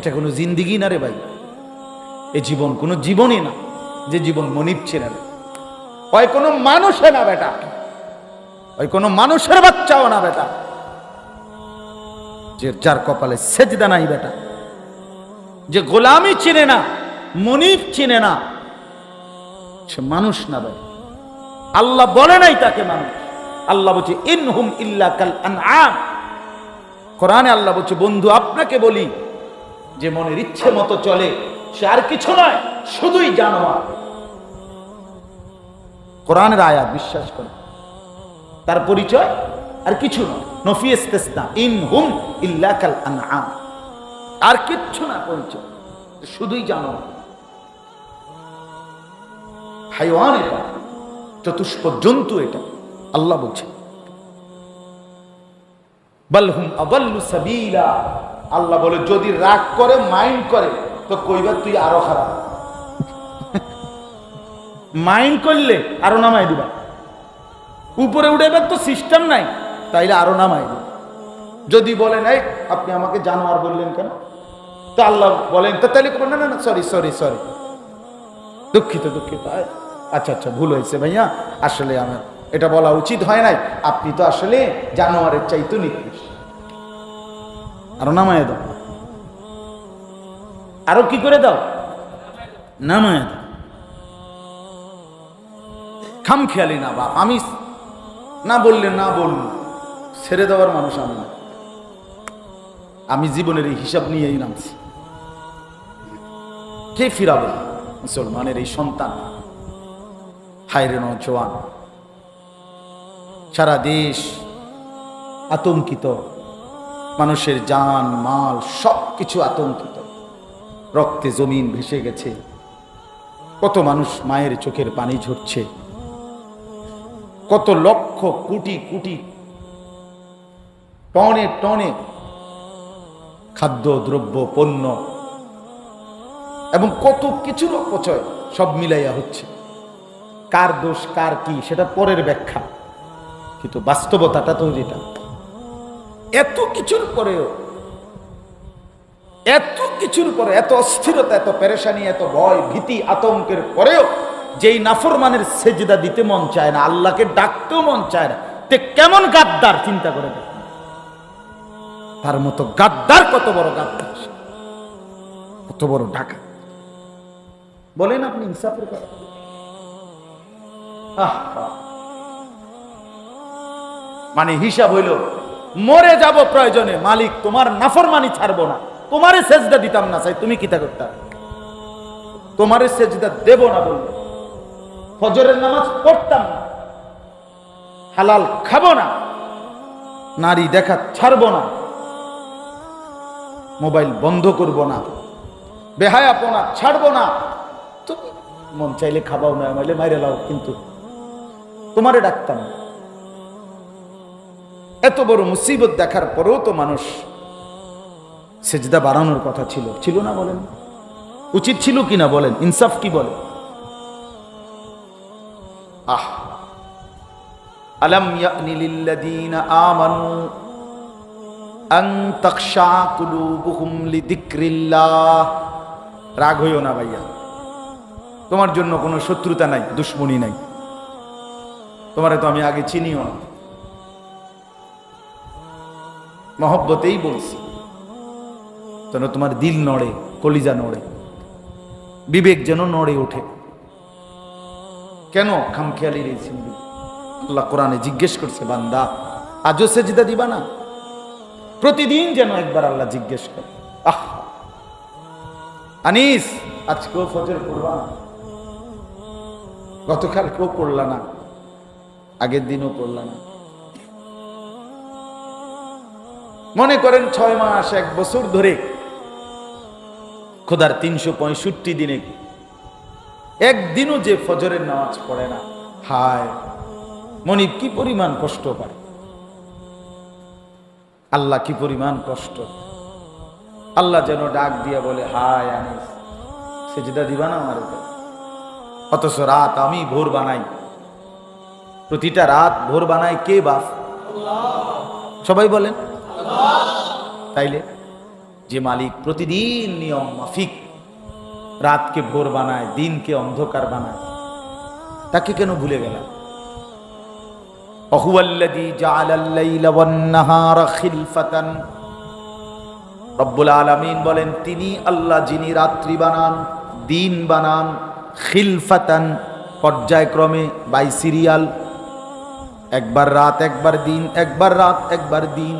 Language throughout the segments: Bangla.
এটা কোনো জিন্দিগি না রে ভাই। এ জীবন কোনো জীবনই না, যে জীবন মনিব ছিল না হয় কোনো মানুষে না বেটা। ওই কোনো মানুষের বাচ্চাও না বেটা। যে যার কপালে সেজদা নাই বেটা। যে গোলামি চিনে না, মনিব চিনে না, সে মানুষ না বেটা আল্লাহ বলে নাই তাকে মানুষ। আল্লাহ বলছে, ইনহুম ইল্লা কাল আনআম। কোরআনে আল্লাহ বলছে, বন্ধু, আপনাকে বলি যে মনের ইচ্ছে মতো চলে, সে আর কিছু নয়, শুধুই জানোয়ার কোরআনের আয়াত, বিশ্বাস করে। তার পরিচয় আর কিছু নয়। ইন হুম আর কিচ্ছু না পরিচয়, শুধুই হাইওয়ান এটা, চতুষ্প জন্তু এটা, আল্লাহ বলছে। বালহুম আবাল্লু সাবিলা। আল্লাহ বলে, যদি রাগ করে, মাইন্ড করে, তো কইবার তুই আরও খারাপ। মাইন্ড করলে আরও নামাই দিবা। উপরে উঠেবার তো সিস্টেম নাই, তাইলে আরও নামাই দিবা। যদি বলেন এই, আপনি আমাকে জানোয়ার বললেন কেন? তো আল্লাহ বলেন, তো তাহলে না না সরি সরি সরি দুঃখিত দুঃখিত। আচ্ছা আচ্ছা ভুল হয়েছে ভাইয়া। আসলে আমার এটা বলা উচিত হয় নাই। আপনি তো আসলে জানোয়ারের চাইতো নিকৃষ্ট। আরও নামায় দাও। আরও কি করে দাও? নামায় দাও। খাম খেয়ালি না বাপ, আমি না বললে না বলল ছেড়ে দেওয়ার মানুষ আমি না। আমি জীবনের এই হিসাব নিয়েই নামছি। কে ফিরাবে? মুসলমানের এই সন্তান। হায়রে নজওয়ান সারা দেশ আতঙ্কিত। মানুষের জান, মাল সব কিছু আতঙ্কিত। রক্তে জমিন ভেসে গেছে। কত মানুষ মায়ের চোখের পানি ঝরছে। কত লক্ষ কোটি কোটি টনে টনে খাদ্য, দ্রব্য, পণ্য এবং কত কিছুর অপচয় সব মিলাইয়া হচ্ছে। কার দোষ, কার কি, সেটা পরের ব্যাখ্যা। কিন্তু বাস্তবতাটা তো যেটা। এত কিছুর পরেও, এত কিছুর পরে, এত অস্থিরতা, এত পেরেশানি, এত ভয়, ভীতি, আতঙ্কের পরেও যেই নাফরমানের সেজদা দিতে মন চায় না, আল্লাহকে ডাকতেও মন চায় না, তে কেমন গাদ্দার চিন্তা করে তার মতো গাদ্দার কত বড় গাদ্দার কত বড় ডাকা বলেন আপনি ইনসাফের কথা। মানে হিসাব হইল মরে যাব প্রয়োজনে, মালিক, তোমার নাফরমানি ছাড়বো না। তোমারে সেজদা দিতাম না চাই তুমি কিতা করতাম তোমারে সেজদা দেব না বলল। ফজরের নামাজ পড়তাম না। হালাল খাব না। নারী দেখা ছাড়বো না। মোবাইল বন্ধ করব না। বেহায়াপনা ছাড়বো না। তুমি মন চাইলে খাবাও না, মাইলে মাইরে লাও, কিন্তু তোমারে ডাকতাম না। এত বড় মুসিবত দেখার পরেও তো মানুষ সেজদা বাড়ানোর কথা ছিল। ছিল না বলেন? উচিত ছিল কি না বলেন? ইনসাফ কি বলে আহ। রাগ হইও না ভাইয়া। তোমার জন্য কোনো শত্রুতা নাই, দুশ্মনী নাই। তোমারে তো আমি আগে চিনিও না। মহব্বতেই বলছি, যেন তোমার দিল নড়ে, কলিজা নড়ে, বিবেক যেন নড়ে ওঠে। কেন খামখেয়ালির এই সিন্ধু? আল্লাহ কোরআনে জিজ্ঞেস করছে, বান্দা, আজও সেজদা দিবা না? প্রতিদিন যেন একবার আল্লাহ জিজ্ঞেস করে। আহ! আনিস, আজকেও ফজর পড়বা গতকাল কেউ পড়লা না? আগের দিনও পড়লা না? মনে করেন ছয় মাস, এক বছর ধরে খোদার তিনশো পঁয়ষট্টি দিনে একদিনও যে ফজরের নামাজ পড়ে না। হায়, মনিব কি পরিমাণ কষ্ট পায়। আল্লাহ কি পরিমাণ কষ্ট। আল্লাহ যেন ডাক দিয়া বলে, হায় আনিস, সেজদা দিবা না আমার অথচ রাত আমি ভোর বানাই। প্রতিটা রাত ভোর বানাই কে বাপ? সবাই বলেন তাইলে যে মালিক প্রতিদিন নিয়ম মাফিক, রাতকে ভোর বানায়, দিনকে অন্ধকার বানায়, তাকে কেন ভুলে গেলাম? বলেন, তিনি আল্লাহ যিনি রাত্রি বানান, দিন বানান, খিলফাতান, পর্যায়ক্রমে বাই সিরিয়াল, একবার রাত, একবার দিন, একবার রাত, একবার দিন।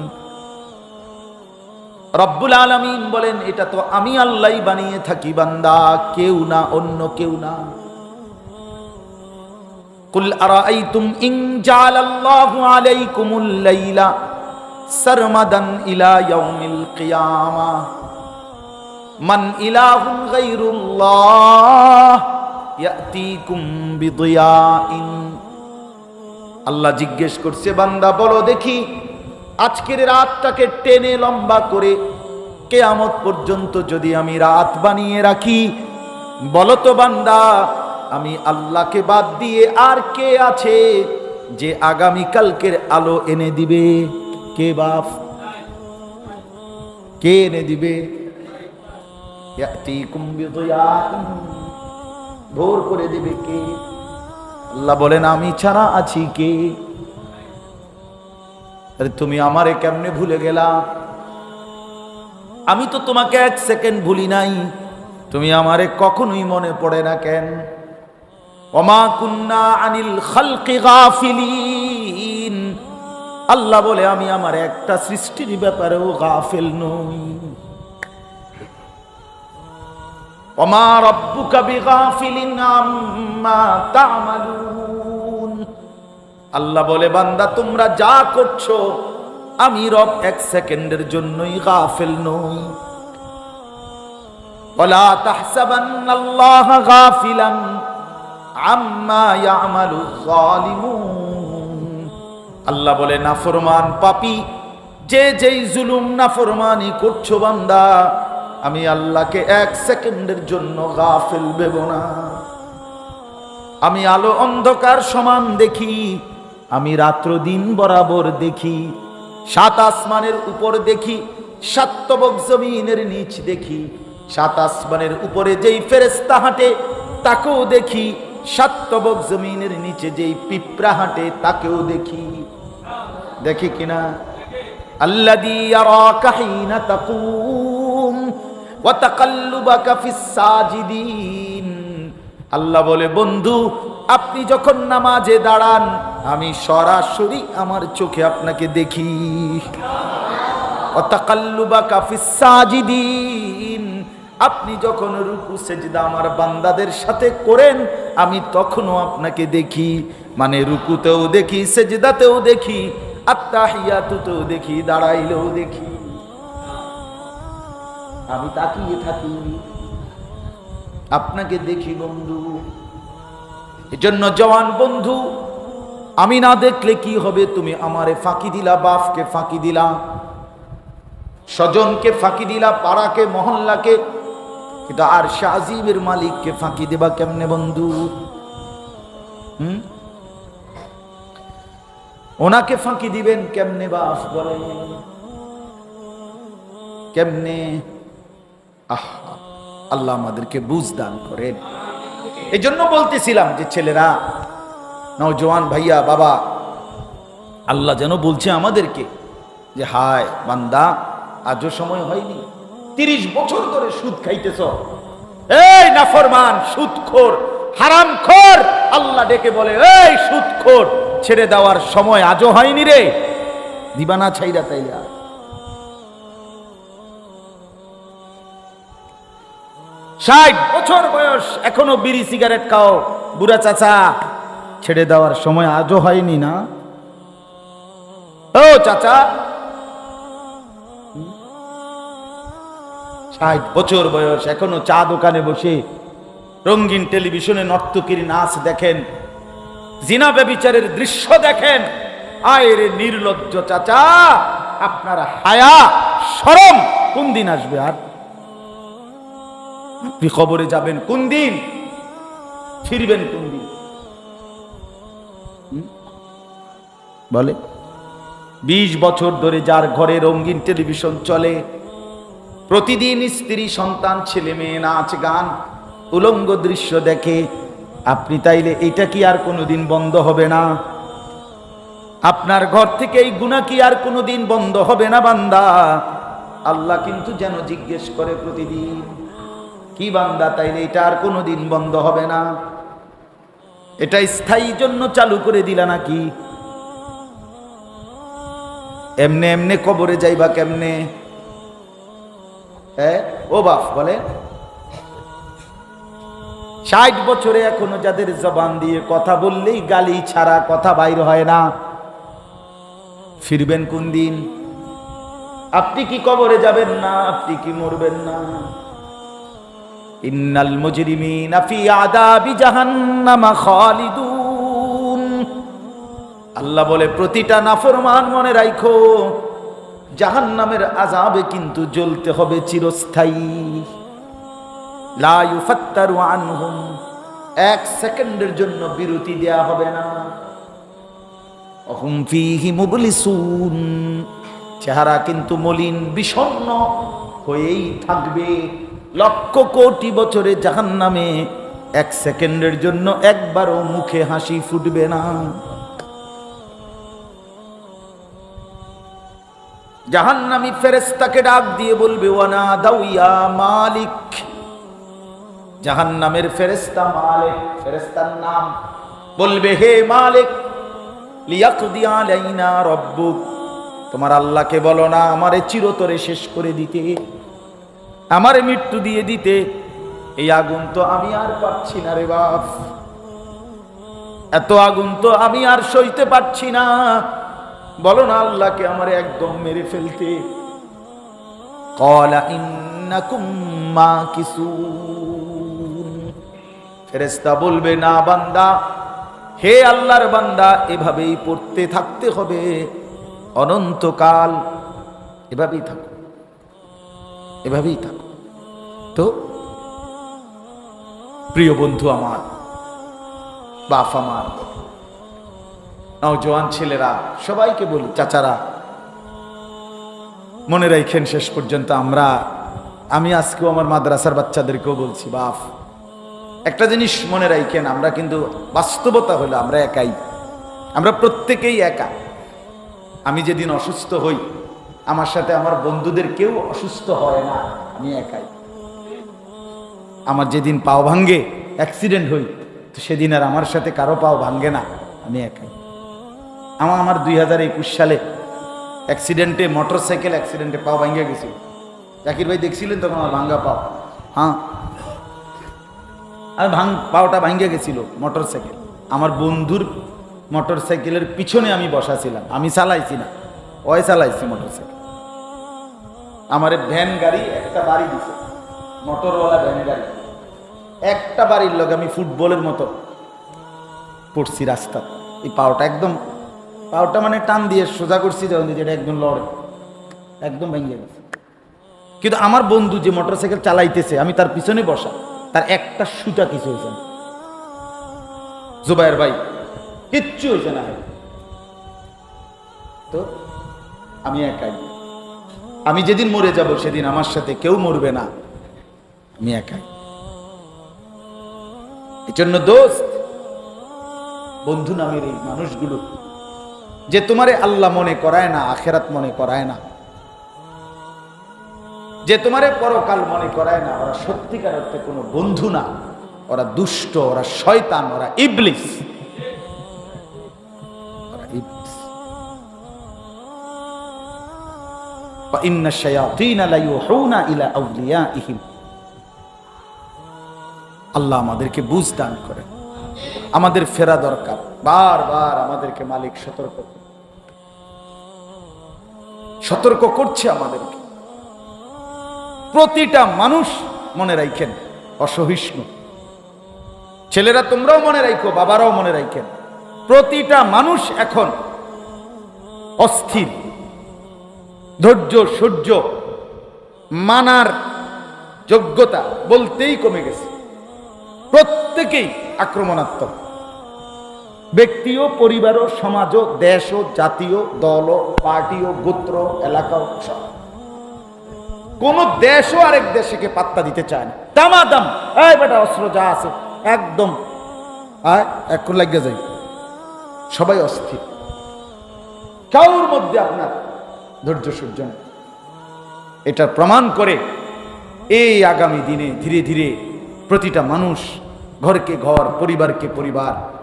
রব্বুল আলামিন বলেন, এটা তো আমি আল্লাহ বানিয়ে থাকি, বান্দা। কেউ না, অন্য কেউ না। কুল আরাইতুম ইন জালাল্লাহু আলাইকুমুল লাইলা সারমাদান ইলা ইয়াউমিল কিয়ামা। মান ইলাহুন গায়রুল্লাহ ইয়াতিকুম বিদিয়াইন। আল্লাহ জিজ্ঞেস করছে, বান্দা, বলো দেখি। আজকের রাতটাকে টেনে লম্বা করে কেয়ামত পর্যন্ত যদি আমি রাত বানিয়ে রাখি বলতো বান্দা, আমি আল্লাহকে বাদ দিয়ে আর কে আছে যে আগামী কালকের আলো এনে দিবে? কে বাপ? কে এনে দিবে। ভোর করে দিবে কে? আল্লাহ বলেন, আমি ছাড়া আছি কে? আরে তুমি আমারে কেমনে ভুলে গেলা? আমি তো তোমাকে এক সেকেন্ড ভুলি নাই। তুমি আমারে কখনোই মনে পড়ে না কেন? অমা কুন্না আনিল খালকি গাফিলিন। আল্লাহ বলে, আমি আমার একটা সৃষ্টির ব্যাপারেও গাফেল নই। ওমা রব্বুকা বিগাফিলিন আম্মা তা'মালুন। আল্লাহ বলে, বান্দা, তোমরা যা করছ, আমি রব এক সেকেন্ডের জন্যই গাফেল নই। ওয়ালা তাহসাবান্নাল্লাহা গাফিলান আম্মা ইয়ামালুয যালিমুন। আল্লাহ বলে, নাফরমান পাপী, যে যেই জুলুম নাফরমানি করছ বান্দা, আমি আল্লাহকে এক সেকেন্ডের জন্য গাফেল ভেব না। আমি আলো অন্ধকার সমান দেখি আমি রাত্র দিন বরাবর দেখি, সাত আসমানের উপর দেখি সাত্তবক জমিনের নিচ দেখি, সাত আসমানের উপরে যেই ফেরেস্তা হাঁটে, তাকেও দেখি সাত্তবক জমিনের নিচে যেই পিঁপড়া হাঁটে, তাকেও দেখি। দেখি কিনা ফিস সাজিদিন। আল্লাহ বলে, বন্ধু, আপনি যখন নামাজে দাঁড়ান আমি সরাসরি আমার চোখে আপনাকে দেখি। আপনি যখন রুকু সেজদা আমার বান্দাদের সাথে করেন, আমি তখনও আপনাকে দেখি। মানে রুকুতেও দেখি, সেজদাতেও দেখি আত্মাহিয়াতুতেও দেখি, দাঁড়াইলেও দেখি। আমি তাকিয়ে থাকি। আপনাকে দেখি বন্ধু। এজন্য জওয়ান বন্ধু আমি না দেখলে কি হবে? তুমি আমারে ফাঁকি দিলা, বাপকে ফাঁকি দিলা, স্বজনকে ফাঁকি দিলা, পাড়াকে, মহল্লাকে। কিন্তু আর শাহজিবের মালিককে ফাঁকি দেবা কেমনে বন্ধু? হুম? ওনাকে ফাঁকি দিবেন কেমনে বাস বলে? কেমনে? আহ, আল্লাহ আমাদেরকে বুঝ দান করেন। এই জন্য বলতেছিলাম যে, ছেলেরা নওজোয়ান ভাইয়া, বাবা। আল্লাহ যেন বলছে আমাদেরকে যে, হায় বান্দা, আজও সময় হয়নি। তিরিশ বছর ধরে সুদ খাইতেছ। এই নাফরমান, সুদখোর, হারামখোর, আল্লাহ ডেকে বলে, এই সুদখোর, ছেড়ে দেওয়ার সময় আজও হয়নি রে। দিবানা ছাইরা তাইলা। ষাট বছর বয়স, এখনও বিড়ি সিগারেট খাও, বুড়া চাচা। ছেড়ে দেওয়ার সময় আজও হয়নি না। ও চাচা। ষাট বছর বয়স, এখনও চা দোকানে বসে রঙিন টেলিভিশনে নর্তকীর নাচ দেখেন। জিনা ব্যবিচারের দৃশ্য দেখেন। আয়ের নির্লজ্জ চাচা, আপনার হায়া সরম কোন দিন আসবে আর? খবরে যাবেন কোন দিন? ফিরবেন কোন দিন? বলে। বিশ বছর ধরে যার ঘরে রঙিন টেলিভিশন চলে, প্রতিদিন স্ত্রী, সন্তান, ছেলে, মেয়ে, নাচ, গান, উলঙ্গ দৃশ্য দেখে। আপনি তাইলে এটা কি আর কোনোদিন বন্ধ হবে না? আপনার ঘর থেকে এই গুণা কি আর কোনোদিন বন্ধ হবে না, বান্দা? আল্লাহ কিন্তু যেন জিজ্ঞেস করে প্রতিদিন, কি বান্দা, তাইলে এটা আর কোনোদিন বন্ধ হবে না? এটা স্থায়ী জন্য চালু করে দিলা নাকি? এমনে এমনে কবরে যাইবা কেমনে? হ্যাঁ ও বাপ, বলে। ষাট বছরে এখনও যাদের জবান দিয়ে কথা বললেই গালি ছাড়া কথা বাইর হয় না। ফিরবেন কোন দিন? আপনি কি কবরে যাবেন না? আপনি কি মরবেন না? ইন্নাল মুজরিমিনা ফি আদাবি জাহান্নামা খালিদুন। আল্লাহ বলে, প্রতিটা নাফরমান মনে রাখো জাহান্নামের আজাবে কিন্তু জ্বলতে হবে চিরস্থায়ী। লা ইউফাত্তারু আনহুম, এক সেকেন্ডের জন্য বিরতি দেয়া হবে না। অহুম চেহারা কিন্তু মলিন, বিষণ্ণ হয়েই থাকবে। লক্ষ কোটি বছরে জাহান্নামে এক সেকেন্ডের জন্য একবারও মুখে হাসি ফুটবে না। জাহান্নামী ফেরেস্তাকে ডাক দিয়ে বলবে, ওয়ানা দাউয়া মালিক। জাহান্নামের ফেরেস্তা মালিক ফেরেস্তার নাম বলবে, হে মালিক, লিয়াকুদি আলাইনা রব্বুক। তোমার আল্লাহকে বলো না, আমারে চিরতরে শেষ করে দিতে, আমার মৃত্যু দিয়ে দিতে। এই আগুন তো আমি আর পাচ্ছি না রে বাপ। এত আগুন তো আমি আর সইতে পারছি না। বলো না আল্লাহকে আমার একদম মেরে ফেলতে। মাকিসুন ফেরেশতা বলবে, না বান্দা, হে আল্লাহর বান্দা, এভাবেই পড়তে থাকতে হবে। অনন্তকাল এভাবেই থাকো এভাবেই থাকো। তো, প্রিয় বন্ধু আমার, বাপ আমার নওজোয়ান ছেলেরা, সবাইকে বলি, চাচারা। মনে রাখেন শেষ পর্যন্ত আমরা, আমি আজকেও আমার মাদ্রাসার বাচ্চাদেরকেও বলছি বাপ একটা জিনিস মনে রাখেন আমরা কিন্তু বাস্তবতা হলো আমরা একাই। আমরা প্রত্যেকেই একা। আমি যেদিন অসুস্থ হই, আমার সাথে আমার বন্ধুদের কেউ অসুস্থ হয় না, আমি একাই। আমার যেদিন পাও ভাঙ্গে, অ্যাক্সিডেন্ট হই, তো সেদিন আর আমার সাথে কারও পাও ভাঙ্গে না, আমি একাই। আমার আমার দুই হাজার একুশ সালে অ্যাক্সিডেন্টে মোটর সাইকেল অ্যাক্সিডেন্টে পাও ভাঙ্গে গেছিল জাকির ভাই দেখছিলেন তখন আমার ভাঙ্গা পাও। হ্যাঁ। আর ভাঙ পাওটা ভাঙ্গে গেছিল মোটর সাইকেল আমার বন্ধুর মোটর সাইকেলের পিছনে আমি বসা ছিলাম। আমি চালাইছি না। ওই চালাইছি মোটর সাইকেল আমার ভ্যান গাড়ি, একটা বাড়ি দিছে। মোটরওয়ালা ভ্যান গাড়ি। একটা বাড়ির লোক আমি ফুটবলের মতো পড়ছি রাস্তা এই পাওটা একদম পাওটা মানে টান দিয়ে সোজা করছি যখন যেটা একদম লড়ে। একদম ভেঙে গেছে। কিন্তু আমার বন্ধু যে মোটরসাইকেল চালাইতেছে, আমি তার পিছনে বসা, তার একটা সুতা কিছু হয়েছে না। জুবাইর ভাই, কিচ্ছু হয়েছে না তো আমি একাই। আমি যেদিন মরে যাব, সেদিন আমার সাথে কেউ মরবে না। আমি একাই। এজন্য দোস্ত, বন্ধু নামের এই মানুষগুলো যে তোমারে আল্লাহ মনে করায় না আখেরাত মনে করায় না যে তোমারে পরকাল মনে করায় না ওরা সত্যিকার অর্থে কোনো বন্ধু না ওরা দুষ্ট ওরা শয়তান ওরা ইবলিস ওরা ইবলিস وإن الشياطين ليوحون إلى أوليائهم আল্লাহ আমাদেরকে বুঝ দান করেন আমাদের ফেরা দরকার বারবার আমাদেরকে মালিক সতর্ক করে। সতর্ক করছে আমাদেরকে। প্রতিটা মানুষ মনে রাখেন, অসহিষ্ণু। ছেলেরা তোমরাও মনে রাখো, বাবারাও মনে রাখেন। প্রতিটা মানুষ এখন অস্থির, ধৈর্য সূর্য মানার যোগ্যতা বলতেই কমে গেছে। প্রত্যেকেই আক্রমণাত্মক। ব্যক্তিও পরিবারও সমাজও দেশও জাতীয় দল পার্টিও গোত্র এলাকাও সব। কোন দেশও আরেক দেশকে পাত্তা দিতে চায় না। দামাদাম এই বেটা, অস্ত্র যা আছে, একদম। আয় এক লাগিয়ে যাই। সবাই অস্থির। কাউর মধ্যে আপনার ধৈর্য সহ্য এটা প্রমাণ করে এই আগামী দিনে ধীরে ধীরে প্রতিটা মানুষ ঘরকে ঘর, পরিবারকে পরিবার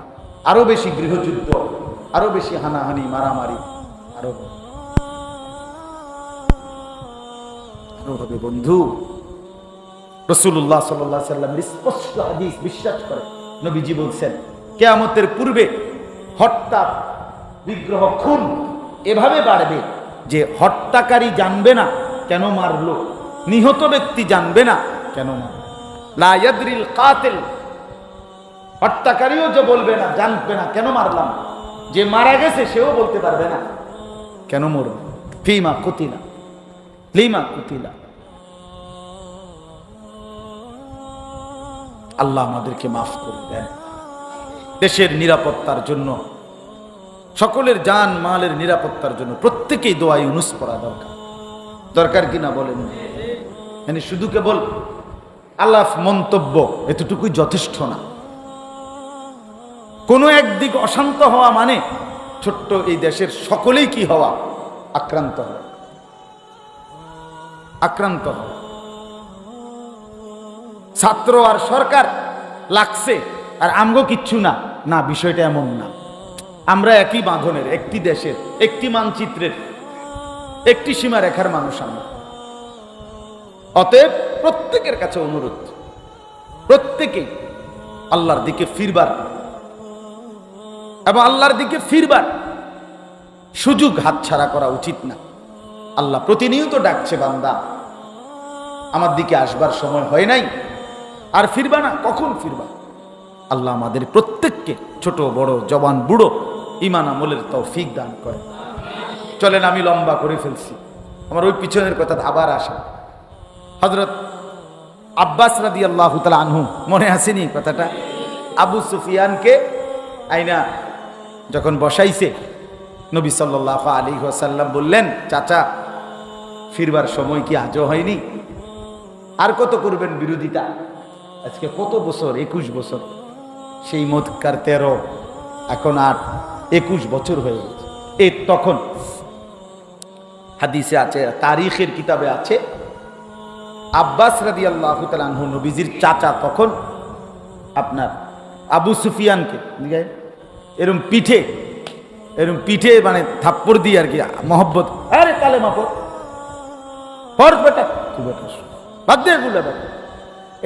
আরও বেশি গৃহযুদ্ধ, আরও বেশি হানাহানি, মারামারি, আরও হবে। বন্ধু রসুল্লাহ সাল্লাহ সাল্লামের স্পষ্ট হাদিস বিশ্বাস করে। নবীজি বলছেন, কেয়ামতের পূর্বে হত্যা বিগ্রহ খুন এভাবে বাড়বে যে হত্যাকারী জানবে না কেন মারলো, নিহত ব্যক্তি জানবে না কেন মারলো। লা ইয়াদরিল কাতিল হত্যাকারীও যে বলবে না, জানবে না, কেন মারলাম? যে মারা গেছে, সেও বলতে পারবে না। কেন মরবে? ফিমা কুতিলা লিমা কুতিলা। আল্লাহ আমাদেরকে মাফ করে দেন। দেশের নিরাপত্তার জন্য, সকলের যান মালের নিরাপত্তার জন্য প্রত্যেকেই দোয়াই ইউনুস পড়া দরকার। দরকার কিনা বলেন? মানে শুধু কেবল আল্লাহ মন্তব্য এতটুকুই যথেষ্ট না। কোনো একদিক অশান্ত হওয়া মানে ছোট্ট এই দেশের সকলেই কি হওয়া? আক্রান্ত হওয়া। আক্রান্ত হওয়া। ছাত্র আর সরকার লাগছে, আর আমগো কিচ্ছু না। না, বিষয়টা এমন না। আমরা একই বাঁধনের, একটি দেশের, একটি মানচিত্রের, একটি সীমা রেখার মানুষ আমরা। অতএব প্রত্যেকের কাছে অনুরোধ, প্রত্যেকেই আল্লাহর দিকে ফিরবার এবং আল্লাহর দিকে ফিরবার সুযোগ হাতছাড়া করা উচিত না। আল্লাহ প্রতিনিয়ত ডাকছে, বান্দা, আমার দিকে আসবার সময় হয় নাই। আর ফিরবা না, কখন ফিরবা? আল্লাহ আমাদের প্রত্যেককে ছোট, বড় জবান বুড়ো ইমান আমলের তৌফিক দান করে চলেন, আমি লম্বা করে ফেলছি। আমার ওই পিছনের কথা আবার আসা। হজরত আব্বাস রাদি আল্লাহ তালা আনহু, মনে আসেনি কথাটা? আবু সুফিয়ানকে আইনা যখন বসাইছে, নবী সাল্লাহ আলী সাল্লাম বললেন, চাচা, ফিরবার সময় কি আজও হয়নি? আর কত করবেন বিরোধিতা? আজকে কত বছর? একুশ বছর। সেই মতকার তেরো, এখন আট, একুশ বছর হয়ে গেছে। এ তখন হাদিসে আছে, তারিখের কিতাবে আছে, আব্বাস রাদি আল্লাহ তালু নবীজির চাচা তখন আপনার আবু সুফিয়ানকে? এরম পিঠে এরম পিঠে মানে থাপ্পড় দিয়ে আর কি, মহব্বত। আরে গুলো বেটা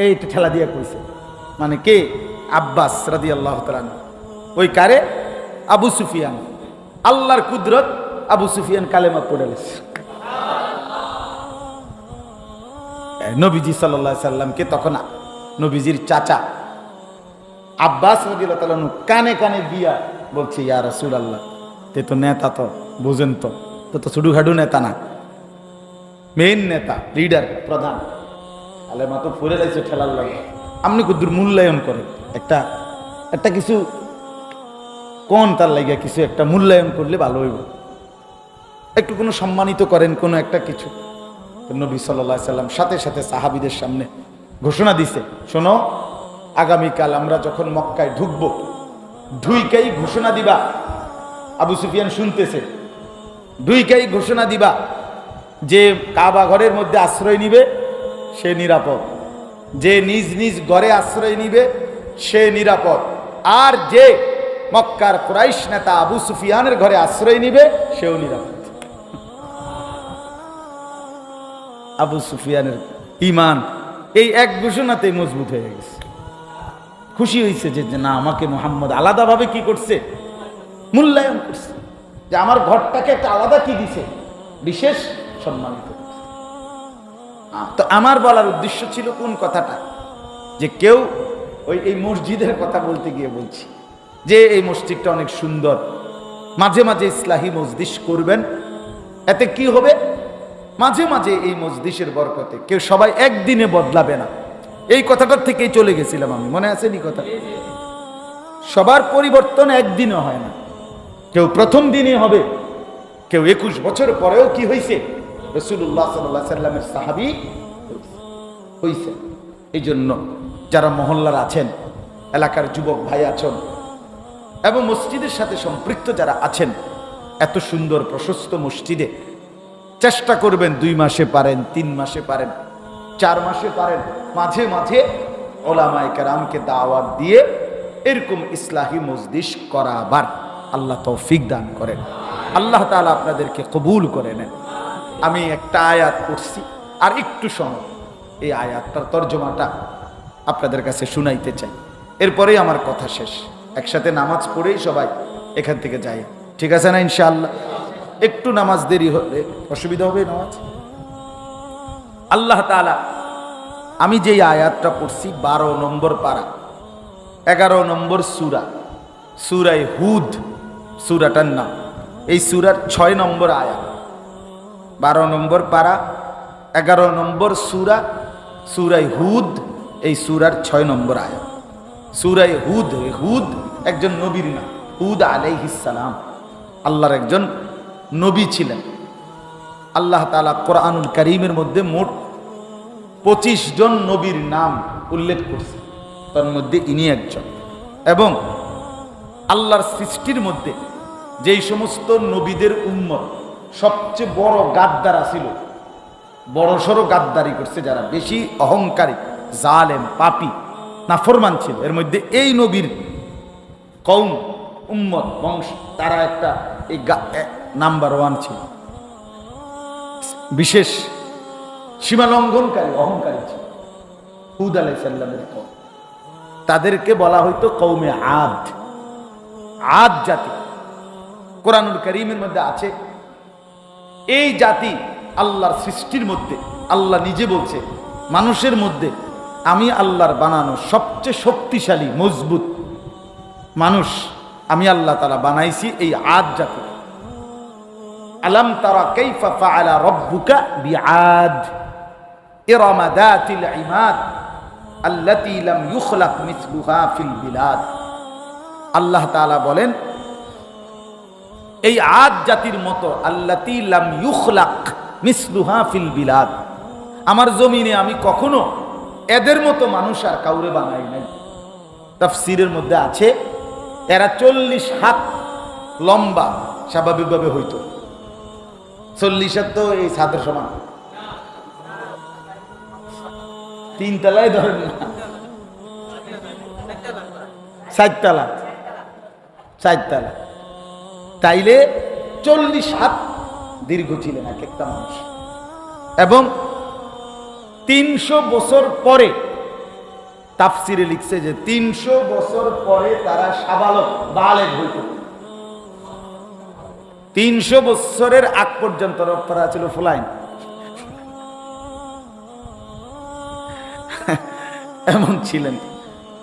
এই ঠেলা দিয়া কইছে। মানে কে? আব্বাস রাদি আল্লাহ ওই কারে? আবু সুফিয়ান। আল্লাহর কুদরত আবু সুফিয়ান কালেমা পড়ে গেছে নবীজি সাল্লাহ সাল্লামকে তখন নবীজির চাচা আব্বাস রদিল্লাহ তালানু কানে কানে দিয়া বলছে, ইয়া রসুল আল্লাহ তে তো নেতা তো, বুঝেন তো তো তো ছুটুখাটু নেতা না। মেইন নেতা লিডার প্রধান। আলে মা তো ফুরে লাগছে ঠেলার লাগে। আপনি কুদ্দুর মূল্যায়ন করেন। একটা একটা কিছু কোন তার লাগিয়া কিছু একটা মূল্যায়ন করলে ভালো হইব। একটু কোনো সম্মানিত করেন কোনো একটা কিছু। নবী সাল্লাহ সাল্লাম সাথে সাথে সাহাবিদের সামনে ঘোষণা দিছে, শোনো আগামীকাল আমরা যখন মক্কায় ঢুকবো, ঢুইকাই ঘোষণা দিবা। আবু সুফিয়ান শুনতেছে, ঢুইকাই ঘোষণা দিবা যে কাবা ঘরের মধ্যে আশ্রয় নিবে, সে নিরাপদ। যে নিজ নিজ ঘরে আশ্রয় নিবে, সে নিরাপদ। আর যে মক্কার কুরাইশ নেতা আবু সুফিয়ানের ঘরে আশ্রয় নিবে, সেও নিরাপদ। আবু সুফিয়ানের ইমান এই এক ঘোষণাতেই মজবুত হয়ে গেছে। খুশি হয়েছে যে না, আমাকে মোহাম্মদ আলাদাভাবে কি করছে? মূল্যায়ন করছে। যে আমার ঘরটাকে একটা আলাদা কি দিছে? বিশেষ সম্মানিত। তো আমার বলার উদ্দেশ্য ছিল কোন কথাটা? যে কেউ ওই, এই মসজিদের কথা বলতে গিয়ে বলছি। যে এই মসজিদটা অনেক সুন্দর। মাঝে মাঝে ইসলাহি মসজিদ করবেন। এতে কি হবে? মাঝে মাঝে এই মসজিদের বরকতে। কেউ সবাই একদিনে বদলাবে না। এই কথাটার থেকেই চলে গেছিলাম আমি, মনে আছে নি কথা? সবার পরিবর্তন একদিনও হয় না। কেউ প্রথম দিনে হবে, কেউ একুশ বছর পরেও কি হয়েছে রসুল্লাহ সাল্লাহ সাল্লামের সাহাবি হইছে। এই জন্য যারা মহল্লার আছেন, এলাকার যুবক ভাই আছেন, এবং মসজিদের সাথে সম্পৃক্ত যারা আছেন, এত সুন্দর প্রশস্ত মসজিদে চেষ্টা করবেন দুই মাসে পারেন, তিন মাসে পারেন। চার মাসে পারেন। মাঝে মাঝে ওলামায় কেরামকে দাওয়াত দিয়ে এরকম ইসলাহি মসজিদ করাবার আল্লাহ তৌফিক দান করেন। আল্লাহ তাআলা আপনাদেরকে কবুল করে নেন। আমি একটা আয়াত করছি আর একটু সময়। এই আয়াতটার তর্জমাটা আপনাদের কাছে শুনাইতে চাই। এরপরেই আমার কথা শেষ। একসাথে নামাজ পড়েই সবাই এখান থেকে যাই ঠিক আছে না ইনশাআল্লাহ? একটু নামাজ দেরি হলে অসুবিধা হবে নামাজ? আল্লাহ তাআলা, আমি যেই আয়াতটা পড়ছি বারো নম্বর পারা, এগারো নম্বর সুরা সুরাই হুদ, সুরাটার নাম। এই সুরার ছয় নম্বর আয়াত। বারো নম্বর পারা, এগারো নম্বর সুরা সুরাই হুদ, এই সুরার ছয় নম্বর আয়াত। সুরাই হুদ হুদ একজন নবীর নাম, হুদ আলাইহিসালাম আল্লাহর একজন নবী ছিলেন। আল্লাহ তাআলা কোরআনুল করিমের মধ্যে মোট পঁচিশ জন নবীর নাম উল্লেখ করছে। তার মধ্যে ইনি একজন। এবং আল্লাহর সৃষ্টির মধ্যে যেই সমস্ত নবীদের উম্মত সবচেয়ে বড় গাদ্দারা ছিল বড় সড়ো গাদ্দারি করছে যারা, বেশি অহংকারী, জালেম, পাপি, নাফরমান ছিল। এর মধ্যে এই নবীর কৌম উম্মত, বংশ, তারা একটা এই নাম্বার ওয়ান ছিল। বিশেষ সীমা লঙ্ঘনকারী অহংকারী ছিল। হুদ আলাই সাল্লামের কৌম তাদেরকে বলা হইতো কৌমে আদ। আদ জাতি। কোরআনুল করিমের মধ্যে আছে, এই জাতি আল্লাহর সৃষ্টির মধ্যে, আল্লাহ নিজে বলছে, মানুষের মধ্যে আমি আল্লাহর বানানো সবচেয়ে শক্তিশালী, মজবুত মানুষ আমি আল্লাহ তালা বানাইছি এই আদ জাতি। আলাম তারা কাইফা ফাআলা রব্বুকা বিআদ। ইউখলাক মিসলুহা ফিল বিলাদ। আল্লাহ তাআলা বলেন, এই আদ জাতির মতো আল্লাতী লাম ইউখলাক মিসলুহা ফিল বিলাদ। আমার জমিনে আমি কখনো এদের মতো মানুষ আর কাউরে বানাই নাই। তাফসিরের মধ্যে আছে, এরা চল্লিশ হাত লম্বা, স্বাভাবিকভাবে হইত। চল্লিশ হাত তো এই ছাদের সমান। তিন তলায় ধরেন না। চারতলা। চারতলা। তাইলে চল্লিশ হাত দীর্ঘ ছিলেন এক একটা মানুষ। এবং তিনশো বছর পরে তাফসিরে লিখছে যে তিনশো বছর পরে তারা সাবালক বালেক হইত। তিনশো বছরের আগ পর্যন্ত তারা ছিল ফুলাইন। এমন ছিলেন।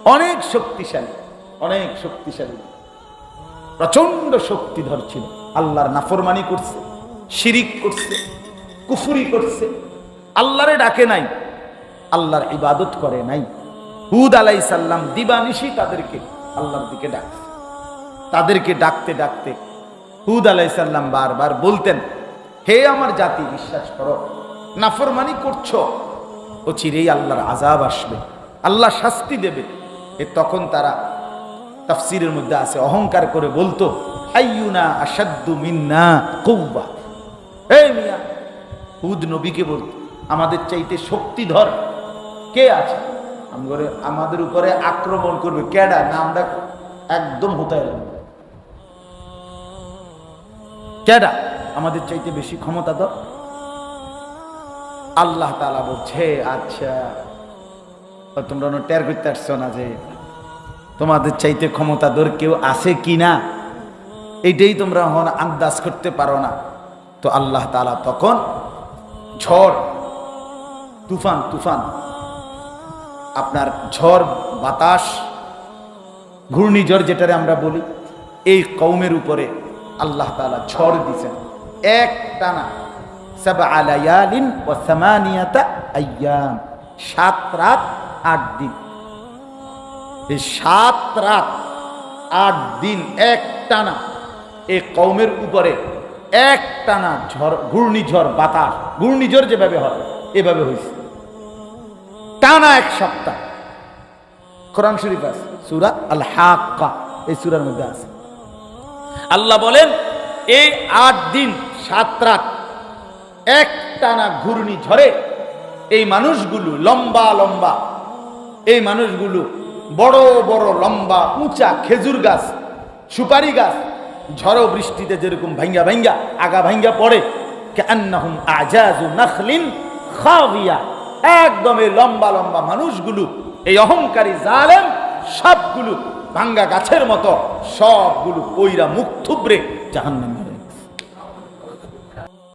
অনেক শক্তিশালী অনেক শক্তিশালী। প্রচণ্ড শক্তিধর ছিল। আল্লাহর নাফরমানি করছে, শিরিক করছে, কুফুরি করছে। আল্লাহরে ডাকে নাই, আল্লাহর ইবাদত করে নাই। হুদ আলাই সাল্লাম দিবানিশি তাদেরকে আল্লাহর দিকে ডাকছে। তাদেরকে ডাকতে ডাকতে হুদ আলাই সাল্লাম বারবার বলতেন, হে আমার জাতি, বিশ্বাস করো, নাফরমানি করছ ও চিরেই আল্লাহর আজাব আসবে। আল্লাহ শাস্তি দেবে। এ তখন তারা তাফসিরের মধ্যে আছে, অহংকার করে বলতো, আইয়ুনা আসাদ্দু মিন্না কৌবা এই মিয়া, হুদ নবীকে বলতো, আমাদের চাইতে শক্তিধর কে আছে? আমগরে আমাদের উপরে আক্রমণ করবে। কেডা? না, আমরা একদম হতায় কেডা? আমাদের চাইতে বেশি ক্ষমতা দাও আল্লাহ তালা বলছে আচ্ছা। তোমরা অন্য টের করতে আসছো না যে তোমাদের চাইতে ক্ষমতা দর কেউ আছে কি না? এইটাই তোমরা হন আন্দাজ করতে পারো না। তো আল্লাহ তালা তখন ঝড়, তুফান তুফান, আপনার ঝড়, বাতাস, ঘূর্ণিঝড় যেটারে আমরা বলি, এই কৌমের উপরে আল্লাহ তালা ঝড় দিছেন এক টানা সাবা আলায়ালিন ও সামানিয়াতা আয়াম। সাত রাত আট দিন। এই সাত রাত, আট দিন, এক টানা এই কৌমের উপরে এক টানা ঝড়, ঘূর্ণিঝড়, বাতাস, ঘূর্ণিঝড় যেভাবে হয়, এভাবে হয়েছে। টানা এক সপ্তাহ। কোরআন শরীফ আছে, সুরা আল হাক্কা এই সুরার মধ্যে আছে। আল্লাহ বলেন এই আট দিন, সাত রাত, এক টানা ঘূর্ণি ঝড়ে এই মানুষগুলো লম্বা লম্বা এই মানুষগুলো বড় বড়, লম্বা, উঁচা খেজুর গাছ, সুপারি গাছ, ঝড় বৃষ্টিতে যেরকম ভাঙ্গা ভাঙ্গা আগা ভাঙ্গা পড়ে কান্নাহুম আজাজু নাখলিন খাবিয়া একদম লম্বা লম্বা মানুষগুলো, এই অহংকারী জালেম, সবগুলো ভাঙ্গা গাছের মতো, সবগুলো কইরা মুখ থুবড়ে জাহান্নামে